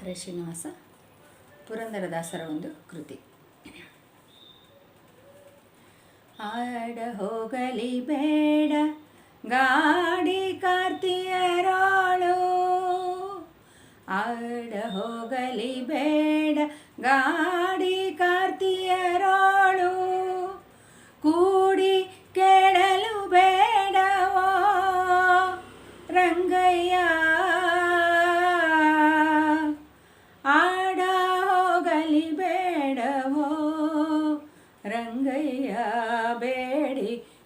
ಹರೇ ಶ್ರೀನಿವಾಸ ಪುರಂದರದಾಸರ ಒಂದು ಕೃತಿ. ಆಡ ಹೋಗಲಿ ಬೇಡ ಗಾಡಿ ಕಾರ್ತಿಯರಾಳು. ಆಡ ಹೋಗಲಿ ಬೇಡ ಗಾಡಿ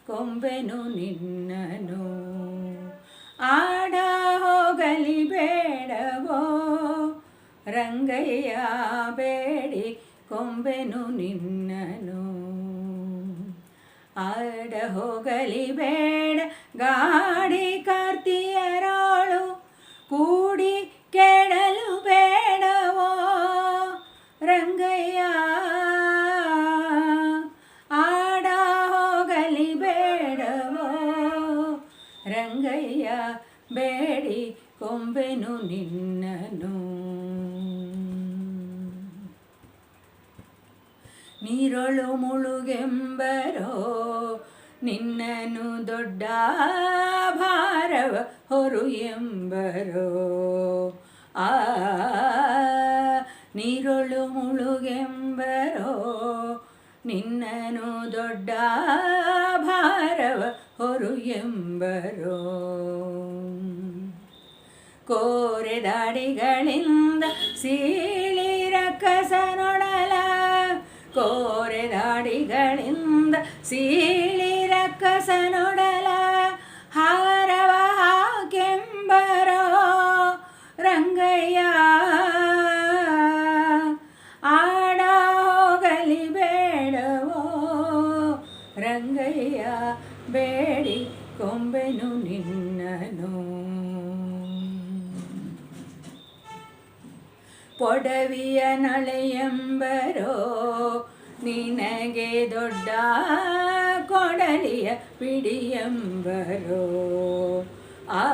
ಕೊಂಬೆನು ನಿನ್ನನು. ಆಡ ಹೋಗಲಿ ಬೇಡವೋ ರಂಗಯ್ಯ ಬೇಡಿ ಕೊಂಬೆನು ನಿನ್ನನು. ಆಡ ಹೋಗಲಿ ಬೇಡ ಗಾಡಿ ಕಾರ್ತಿಯರಾಳು ರಂಗಯ್ಯ ಬೇಡಿ ಕೊಂಬೆನು ನಿನ್ನನು. ನೀರೊಳು ಮುಳುಗೆಂಬರೋ ನಿನ್ನನು ದೊಡ್ಡ ಭಾರವ ಹೊರು ಎಂಬರೋ. ಆ, ನೀರೊಳು ಮುಳುಗೆಂಬರೋ ನಿನ್ನನು ದೊಡ್ಡ ಹೊರು ಎಂಬರೋ. ಕೋರೆ ದಾಡಿಗಳಿಂದ ಸೀಳಿರ ಕಸನೊಡಲ ಕೋರೆ ದಾಡಿಗಳಿಂದ ಸೀಳಿರ ಕಸನೊಡಲ ಹಾರವ ಹಾಕೆಂಬರೋ ರಂಗಯ್ಯ. ಆಡ ಹೋಗಲಿ ಬೇಡವೋ ರಂಗಯ್ಯ. ಬೇಡಿ ಕೊಂಬೆನು ನಿನ್ನನು ಪೊಡವಿಯ ನಳೆಯೆಂಬರೋ ನಿನಗೆ ದೊಡ್ಡ ಕೊಡಲಿಯ ಪಿಡಿಯೆಂಬರೋ ಆ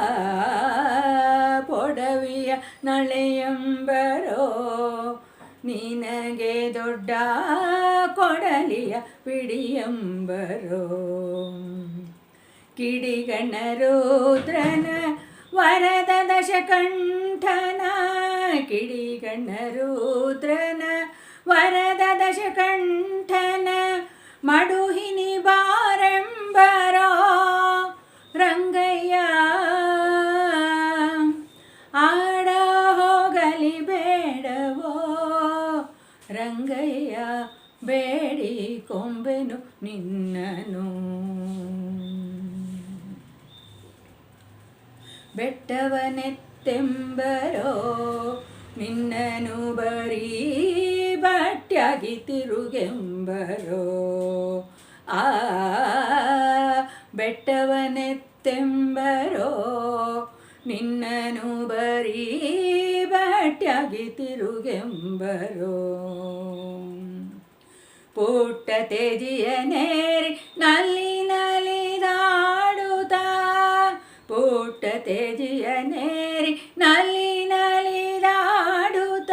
ಪೊಡವಿಯ ನಳೆಯೆಂಬರೋ ನಿನಗೆ ದೊಡ್ಡ ಕೊಡಲಿಯ ಪಿಡಿಯಂಬರೋ ಕಿಡಿಗಣ ರುದ್ರನ ವರದ ದಶಕಂಠನ ಕಿಡಿಗಣ್ಣರುದ್ರನ ವರದ ದಶಕಂಠನ ಮಡುಹಿನಿ ಬಾರೆಂಬರೋ ರಂಗಯ್ಯ ಬೇಡಿ ಕೊಂಬೆನು ನಿನ್ನನು. ಬೆಟ್ಟವನೆತ್ತೆಂಬರೋ ನಿನ್ನನು ಬರೀ ಬಟ್ಯಾಗಿ ತಿರುಗೆಂಬರೋ. ಆ ಬೆಟ್ಟವನೆತ್ತೆಂಬರೋ ನಿನ್ನನು ಬರೀ ಬಟ್ಯಾಗಿ ತಿರುಗೆಂಬರೋ. ಪುಟ್ಟ ತೇಜಿಯ ನೇರಿ ನಲ್ಲಿ ನಲಿದಾಡುತ್ತ ಪುಟ್ಟ ತೇಜಿಯ ನೇರಿ ನಲ್ಲಿ ನಲಿದಾಡುತ್ತ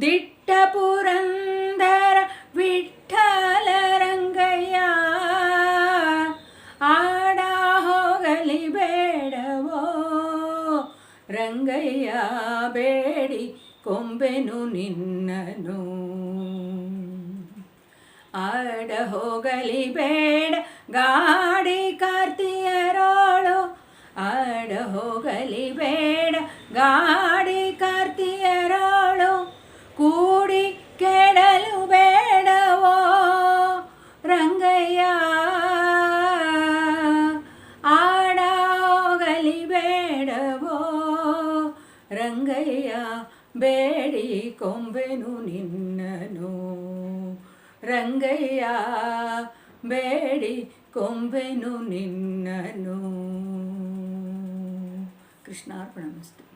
ದಿಟ್ಟ ಪುರಂದರ ವಿಠಲ ರಂಗಯ್ಯ. ಆಡ ಹೋಗಲಿ ಬೇಡವೋ ರಂಗಯ್ಯ, ಬೇಡಿ ಕೊಂಬೆನು ನಿನ್ನನು. ಆಡ ಹೋಗಲಿ ಬೇಡ ಗಾಡಿ ಕಾರ್ತಿಯರೋಳು. ಆಡ ಹೋಗಲಿ ಬೇಡ ಗಾಡಿ ಕಾರ್ತಿಯರೋಳು. ಕೂಡಿ ಕೇಳಲು ಬೇಡವೋ ರಂಗಯ್ಯ. ಆಡ ಹೋಗಲಿ ಬೇಡವೋ ರಂಗಯ್ಯ, ಬೇಡಿ ಕೊಂಬೆನು ನಿನ್ನನು ರಂಗಯ್ಯ ಬೇಡಿ ಕೊಂಬೆನು ನಿನ್ನನು. ಕೃಷ್ಣಾರ್ಪಣ ಮಸ್ತು.